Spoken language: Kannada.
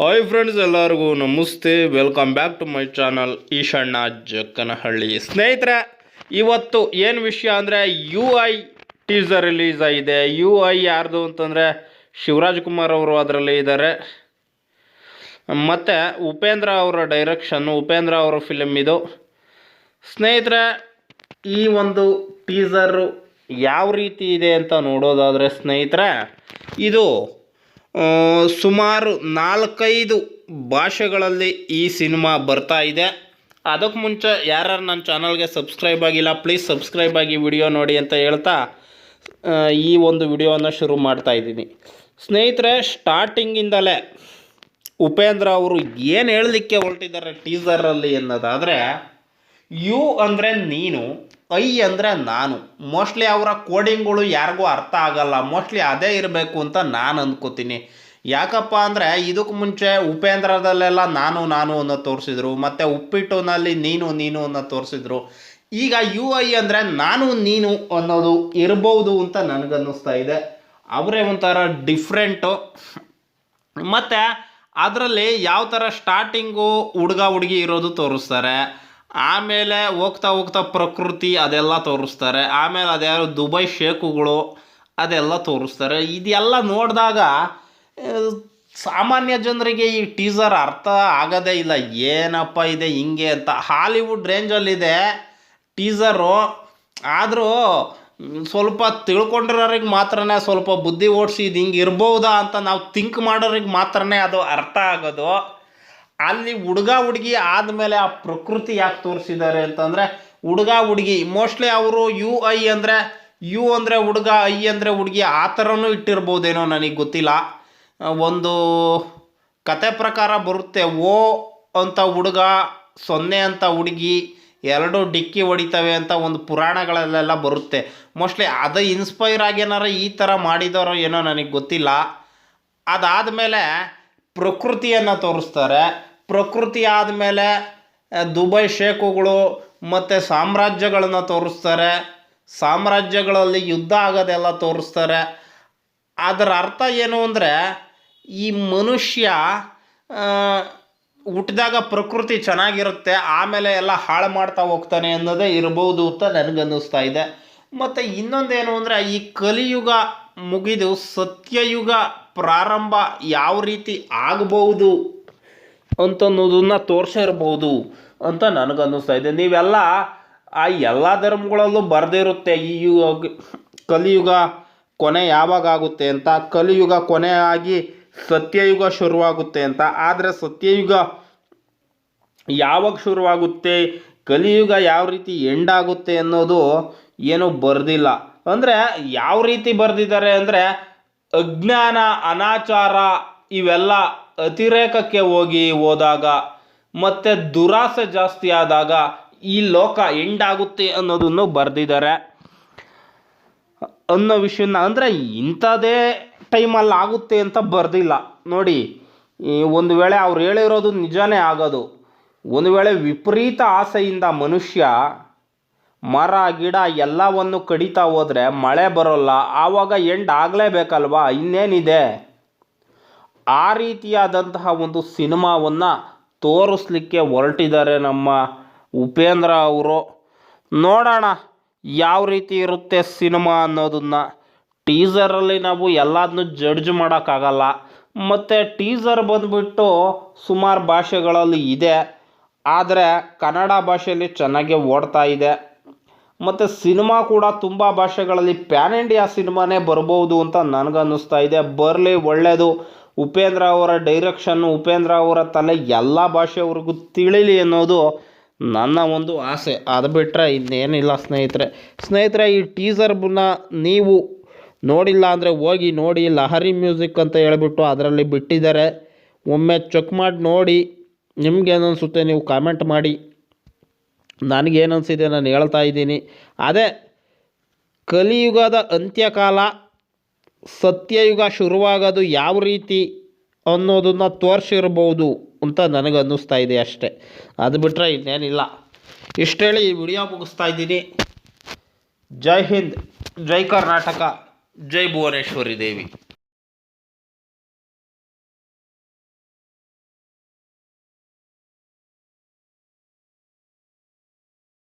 ಹಾಯ್ ಫ್ರೆಂಡ್ಸ್ ಎಲ್ಲರಿಗೂ ನಮಸ್ತೆ. Welcome back to my channel Eshanna Jakkanahalli. ಸ್ನೇಹಿತರೆ, ಇವತ್ತು ಏನು ವಿಷಯ ಅಂದರೆ ಯು ಐ ಟೀಸರ್ ರಿಲೀಸ್ ಆಗಿದೆ. ಯು ಐ ಯಾರ್ದು ಅಂತಂದರೆ ಶಿವರಾಜ್ ಕುಮಾರ್ ಅವರು ಅದರಲ್ಲಿ ಇದ್ದಾರೆ ಮತ್ತು ಉಪೇಂದ್ರ ಅವರ ಡೈರೆಕ್ಷನ್ನು ಉಪೇಂದ್ರ ಅವರ ಫಿಲಮ್ ಇದು. ಸ್ನೇಹಿತರೆ, ಈ ಒಂದು ಟೀಸರು ಯಾವ ರೀತಿ ಇದೆ ಅಂತ ನೋಡೋದಾದರೆ ಸ್ನೇಹಿತರೆ, ಇದು ಸುಮಾರು ನಾಲ್ಕೈದು ಭಾಷೆಗಳಲ್ಲಿ ಈ ಸಿನಿಮಾ ಬರ್ತಾ ಇದೆ. ಅದಕ್ಕೆ ಮುಂಚೆ ಯಾರ್ಯಾರು ನನ್ನ ಚಾನಲ್ಗೆ ಸಬ್ಸ್ಕ್ರೈಬ್ ಆಗಿಲ್ಲ, ಪ್ಲೀಸ್ ಸಬ್ಸ್ಕ್ರೈಬ್ ಆಗಿ ವಿಡಿಯೋ ನೋಡಿ ಅಂತ ಹೇಳ್ತಾ ಈ ಒಂದು ವಿಡಿಯೋನ ಶುರು ಮಾಡ್ತಾ ಇದ್ದೀನಿ. ಸ್ನೇಹಿತರೆ, ಸ್ಟಾರ್ಟಿಂಗಿಂದಲೇ ಉಪೇಂದ್ರ ಅವರು ಏನು ಹೇಳಲಿಕ್ಕೆ ಹೊರಟಿದ್ದಾರೆ ಟೀಸರಲ್ಲಿ ಅನ್ನೋದಾದರೆ ಯು ಅಂದರೆ ನೀನು, ಐ ಅಂದರೆ ನಾನು. ಮೋಸ್ಟ್ಲಿ ಅವರ ಕೋಡಿಂಗ್ಗಳು ಯಾರಿಗೂ ಅರ್ಥ ಆಗಲ್ಲ. ಮೋಸ್ಟ್ಲಿ ಅದೇ ಇರಬೇಕು ಅಂತ ನಾನು ಅಂದ್ಕೋತೀನಿ ಯಾಕಪ್ಪ ಅಂದರೆ ಇದಕ್ಕೆ ಮುಂಚೆ ಉಪೇಂದ್ರದಲ್ಲೆಲ್ಲ ನಾನು ನಾನು ಅನ್ನೋ ತೋರಿಸಿದ್ರು. ಮತ್ತು ಉಪ್ಪಿಟ್ಟುನಲ್ಲಿ ನೀನು ನೀನು ಅನ್ನೋ ತೋರಿಸಿದ್ರು. ಈಗ ಯು, ಐ ಅಂದರೆ ನಾನು, ನೀನು ಅನ್ನೋದು ಇರ್ಬೋದು ಅಂತ ನನಗನ್ನಿಸ್ತಾ ಇದೆ. ಅವರೇ ಒಂಥರ ಡಿಫ್ರೆಂಟು ಮತ್ತು ಅದರಲ್ಲಿ ಯಾವ ಥರ ಸ್ಟಾರ್ಟಿಂಗು ಹುಡುಗ, ಹುಡುಗಿ ಇರೋದು ತೋರಿಸ್ತಾರೆ. ಆಮೇಲೆ ಹೋಗ್ತಾ ಹೋಗ್ತಾ ಪ್ರಕೃತಿ ಅದೆಲ್ಲ ತೋರಿಸ್ತಾರೆ. ಆಮೇಲೆ ಅದ್ಯಾರು ದುಬೈ ಶೇಕುಗಳು ಅದೆಲ್ಲ ತೋರಿಸ್ತಾರೆ. ಇದೆಲ್ಲ ನೋಡಿದಾಗ ಸಾಮಾನ್ಯ ಜನರಿಗೆ ಈ ಟೀಸರ್ ಅರ್ಥ ಆಗೋದೇ ಇಲ್ಲ. ಏನಪ್ಪ ಇದೆ, ಹಿಂಗೆ ಅಂತ. ಹಾಲಿವುಡ್ ರೇಂಜಲ್ಲಿದೆ ಟೀಸರು. ಆದರೂ ಸ್ವಲ್ಪ ತಿಳ್ಕೊಂಡಿರೋರಿಗೆ ಮಾತ್ರನೇ ಸ್ವಲ್ಪ ಬುದ್ಧಿ ಓಡಿಸಿ ಇದು ಹಿಂಗೆ ಇರ್ಬೋದಾ ಅಂತ ನಾವು ಥಿಂಕ್ ಮಾಡೋರಿಗೆ ಮಾತ್ರನೇ ಅದು ಅರ್ಥ ಆಗೋದು. ಅಲ್ಲಿ ಹುಡುಗ ಹುಡುಗಿ ಆದಮೇಲೆ ಆ ಪ್ರಕೃತಿ ಯಾಕೆ ತೋರಿಸಿದ್ದಾರೆ ಅಂತಂದರೆ, ಹುಡುಗ ಹುಡುಗಿ ಮೋಸ್ಟ್ಲಿ ಅವರು ಯು ಐ ಅಂದರೆ, ಯು ಅಂದರೆ ಹುಡುಗ, ಐ ಅಂದರೆ ಹುಡುಗಿ, ಆ ಥರನೂ ಇಟ್ಟಿರ್ಬೋದೇನೋ ನನಗೆ ಗೊತ್ತಿಲ್ಲ. ಒಂದು ಕತೆ ಪ್ರಕಾರ ಬರುತ್ತೆ, ಓ ಅಂತ ಹುಡುಗ, ಸೊನ್ನೆ ಅಂತ ಹುಡುಗಿ, ಎರಡು ಡಿಕ್ಕಿ ಹೊಡಿತವೆ ಅಂತ ಒಂದು ಪುರಾಣಗಳಲ್ಲೆಲ್ಲ ಬರುತ್ತೆ. ಮೋಸ್ಟ್ಲಿ ಅದು ಇನ್ಸ್ಪೈರ್ ಆಗಿ ಈ ಥರ ಮಾಡಿದಾರೋ ಏನೋ ನನಗೆ ಗೊತ್ತಿಲ್ಲ. ಅದಾದಮೇಲೆ ಪ್ರಕೃತಿಯನ್ನು ತೋರಿಸ್ತಾರೆ. ಪ್ರಕೃತಿ ಆದಮೇಲೆ ದುಬೈ ಶೇಖುಗಳು ಮತ್ತು ಸಾಮ್ರಾಜ್ಯಗಳನ್ನು ತೋರಿಸ್ತಾರೆ. ಸಾಮ್ರಾಜ್ಯಗಳಲ್ಲಿ ಯುದ್ಧ ಆಗೋದೆಲ್ಲ ತೋರಿಸ್ತಾರೆ. ಅದರ ಅರ್ಥ ಏನು ಅಂದರೆ, ಈ ಮನುಷ್ಯ ಹುಟ್ಟಿದಾಗ ಪ್ರಕೃತಿ ಚೆನ್ನಾಗಿರುತ್ತೆ, ಆಮೇಲೆ ಎಲ್ಲ ಹಾಳು ಮಾಡ್ತಾ ಹೋಗ್ತಾನೆ ಅನ್ನೋದೇ ಇರ್ಬೋದು ಅಂತ ನನಗನ್ನಿಸ್ತಾ ಇದೆ. ಮತ್ತು ಇನ್ನೊಂದೇನು ಅಂದರೆ, ಈ ಕಲಿಯುಗ ಮುಗಿದು ಸತ್ಯಯುಗ ಪ್ರಾರಂಭ ಯಾವ ರೀತಿ ಆಗಬಹುದು ಅಂತನ್ನೋದನ್ನ ತೋರಿಸಿರ್ಬೋದು ಅಂತ ನನಗನ್ನಿಸ್ತಾ ಇದೆ. ನೀವೆಲ್ಲ ಆ ಎಲ್ಲ ಧರ್ಮಗಳಲ್ಲೂ ಬರೆದಿರುತ್ತೆ ಈ ಯುಗ, ಕಲಿಯುಗ ಕೊನೆ ಯಾವಾಗ ಆಗುತ್ತೆ ಅಂತ, ಕಲಿಯುಗ ಕೊನೆ ಆಗಿ ಸತ್ಯಯುಗ ಶುರುವಾಗುತ್ತೆ ಅಂತ. ಆದರೆ ಸತ್ಯಯುಗ ಯಾವಾಗ ಶುರುವಾಗುತ್ತೆ, ಕಲಿಯುಗ ಯಾವ ರೀತಿ ಎಂಡ್ ಆಗುತ್ತೆ ಅನ್ನೋದು ಏನೂ ಬರೆದಿಲ್ಲ. ಅಂದರೆ ಯಾವ ರೀತಿ ಬರೆದಿದ್ದಾರೆ ಅಂದರೆ ಅಜ್ಞಾನ, ಅನಾಚಾರ ಇವೆಲ್ಲ ಅತಿರೇಕಕ್ಕೆ ಹೋಗಿ ಹೋದಾಗ, ಮತ್ತು ದುರಾಸೆ ಜಾಸ್ತಿ ಆದಾಗ ಈ ಲೋಕ ಎಂಡ್ ಆಗುತ್ತೆ ಅನ್ನೋದನ್ನು ಬರೆದಿದ್ದಾರೆ. ಅನ್ನೋ ವಿಷಯನ ಅಂದರೆ ಇಂಥದೇ ಟೈಮಲ್ಲಿ ಆಗುತ್ತೆ ಅಂತ ಬರೆದಿಲ್ಲ. ನೋಡಿ ಒಂದು ವೇಳೆ ಅವ್ರು ಹೇಳಿರೋದು ನಿಜಾನೇ ಆಗೋದು. ಒಂದು ವೇಳೆ ವಿಪರೀತ ಆಸೆಯಿಂದ ಮನುಷ್ಯ ಮರ, ಗಿಡ ಎಲ್ಲವನ್ನು ಕಡಿತಾ ಹೋದರೆ ಮಳೆ ಬರೋಲ್ಲ, ಆವಾಗ ಎಂಡ್ ಆಗಲೇಬೇಕಲ್ವಾ? ಇನ್ನೇನಿದೆ? ಆ ರೀತಿಯಾದಂತಹ ಒಂದು ಸಿನಿಮಾವನ್ನು ತೋರಿಸ್ಲಿಕ್ಕೆ ಹೊರಟಿದ್ದಾರೆ ನಮ್ಮ ಉಪೇಂದ್ರ ಅವರು. ನೋಡೋಣ ಯಾವ ರೀತಿ ಇರುತ್ತೆ ಸಿನಿಮಾ ಅನ್ನೋದನ್ನು. ಟೀಸರಲ್ಲಿ ನಾವು ಎಲ್ಲದನ್ನೂ ಜಡ್ಜ್ ಮಾಡೋಕ್ಕಾಗಲ್ಲ. ಮತ್ತು ಟೀಸರ್ ಬಂದುಬಿಟ್ಟು ಸುಮಾರು ಭಾಷೆಗಳಲ್ಲಿ ಇದೆ. ಆದರೆ ಕನ್ನಡ ಭಾಷೆಯಲ್ಲಿ ಚೆನ್ನಾಗಿ ಓಡ್ತಾ ಇದೆ. ಮತ್ತು ಸಿನಿಮಾ ಕೂಡ ತುಂಬ ಭಾಷೆಗಳಲ್ಲಿ ಪ್ಯಾನ್ ಇಂಡಿಯಾ ಸಿನಿಮಾನೇ ಬರ್ಬೋದು ಅಂತ ನನಗನ್ನಿಸ್ತಾ ಇದೆ. ಬರಲಿ ಒಳ್ಳೆಯದು ಉಪೇಂದ್ರ ಅವರ ಡೈರೆಕ್ಷನ್ನು ಉಪೇಂದ್ರ ಅವರ ತಲೆ ಎಲ್ಲ ಭಾಷೆಯವ್ರಿಗೂ ತಿಳಿಲಿ ಅನ್ನೋದು ನನ್ನ ಒಂದು ಆಸೆ. ಅದು ಬಿಟ್ಟರೆ ಇನ್ನೇನಿಲ್ಲ ಸ್ನೇಹಿತರೆ. ಸ್ನೇಹಿತರೆ, ಈ ಟೀಸರ್ನ ನೀವು ನೋಡಿಲ್ಲ ಅಂದರೆ ಹೋಗಿ ನೋಡಿ ಲಹರಿ ಮ್ಯೂಸಿಕ್ ಅಂತ ಹೇಳಿಬಿಟ್ಟು ಅದರಲ್ಲಿ ಬಿಟ್ಟಿದ್ದಾರೆ. ಒಮ್ಮೆ ಚೆಕ್ ಮಾಡಿ ನೋಡಿ ನಿಮ್ಗೇನು ಅನಿಸುತ್ತೆ ನೀವು ಕಾಮೆಂಟ್ ಮಾಡಿ. ನನಗೇನು ಅನಿಸಿದೆ ನಾನು ಹೇಳ್ತಾ ಇದ್ದೀನಿ. ಅದೇ ಕಲಿಯುಗದ ಅಂತ್ಯಕಾಲ ಸತ್ಯಯುಗ ಶುರುವಾಗೋದು ಯಾವ ರೀತಿ ಅನ್ನೋದನ್ನು ತೋರಿಸಿರ್ಬೋದು ಅಂತ ನನಗೆ ಅನ್ನಿಸ್ತಾ ಇದೆ ಅಷ್ಟೇ. ಅದು ಬಿಟ್ಟರೆ ಇನ್ನೇನಿಲ್ಲ. ಇಷ್ಟು ಹೇಳಿ ಈ ವಿಡಿಯೋ ಮುಗಿಸ್ತಾ ಇದ್ದೀನಿ. ಜೈ ಹಿಂದ್, ಜೈ ಕರ್ನಾಟಕ, ಜೈ ಭುವನೇಶ್ವರಿ ದೇವಿ.